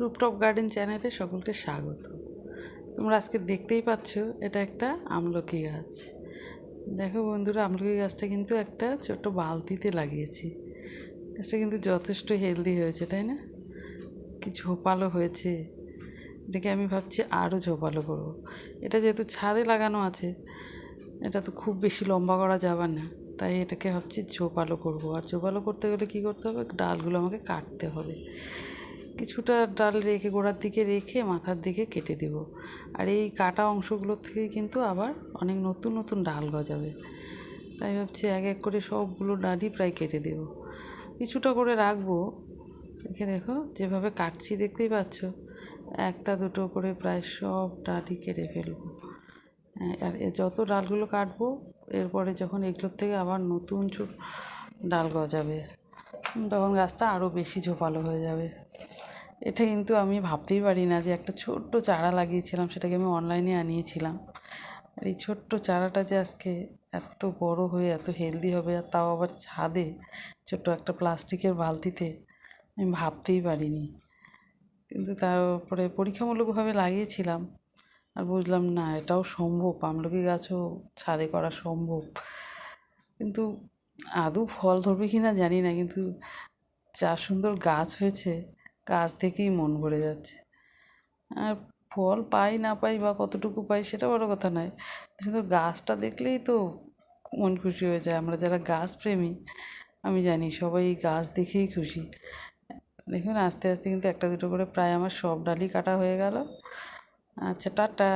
Rooftop garden চ্যানেলে সকলকে স্বাগত। তোমরা আজকে দেখতেই পাচ্ছ, এটা একটা আমলকি গাছ। দেখো বন্ধুরা, আমলকি গাছটা কিন্তু একটা ছোট্ট বালতিতে লাগিয়েছি। গাছটা কিন্তু যথেষ্ট হেলদি হয়েছে, তাই না? কি ঝোপালো হয়েছে। এটাকে আমি ভাবছি আরও ঝোপালো করব। এটা যেহেতু ছাদে লাগানো আছে, এটা তো খুব বেশি লম্বা করা যাবে না। তাই এটাকে ভাবছি ঝোপালো করব। আর ঝোপালো করতে গেলে কী করতে হবে? ডালগুলো আমাকে কাটতে হবে। কিছুটা ডাল রেখে গোড়ার দিকে রেখে মাথার দিকে কেটে দেব। আর এই কাটা অংশগুলোর থেকেই কিন্তু আবার অনেক নতুন নতুন ডাল গজাবে। তাই ভাবছি এক এক করে সবগুলো ডালই প্রায় কেটে দেব। কিছুটা করে রাখব। দেখে দেখো যেভাবে কাটছি দেখতেই পাচ্ছ একটা দুটো করে প্রায় সব ডালই কেটে ফেলব। হ্যাঁ, আর যত ডালগুলো কাটবো এরপরে যখন এগুলোর থেকে আবার নতুন ডাল গজাবে। তখন গাছটা আরও বেশি ঝোপালো হয়ে যাবে। এটা কিন্তু আমি ভাবতেই পারি না যে একটা ছোট্ট চারা লাগিয়েছিলাম, সেটাকে আমি অনলাইনে আনিয়েছিলাম। আর এই ছোট্ট চারাটা যে আজকে এত বড় হয়ে, এত হেলদি হবে, আর তাও আবার ছাদে ছোট্ট একটা প্লাস্টিকের বালতিতে, আমি ভাবতেই পারিনি। কিন্তু তারপরে পরীক্ষামূলকভাবে লাগিয়েছিলাম। আর বুঝলাম, না, এটাও সম্ভব, আমলকি গাছও ছাদে করা সম্ভব। কিন্তু আদৌ ফল ধরবে কি না জানি না, কিন্তু যা সুন্দর গাছ হয়েছে, গাছ থেকেই মন ভরে যাচ্ছে। আর ফল পাই না পাই বা কতটুকু পাই সেটা বড় কথা নয় কিন্তু গাছটা দেখলেই তো মন খুশি হয়ে যায়। আমরা যারা গাছ প্রেমী, আমি জানি সবাই গাছ দেখেই খুশি। দেখুন, আস্তে আস্তে কিন্তু একটা দুটো করে প্রায় আমার সব ডালই কাটা হয়ে গেল। আচ্ছা টাটা।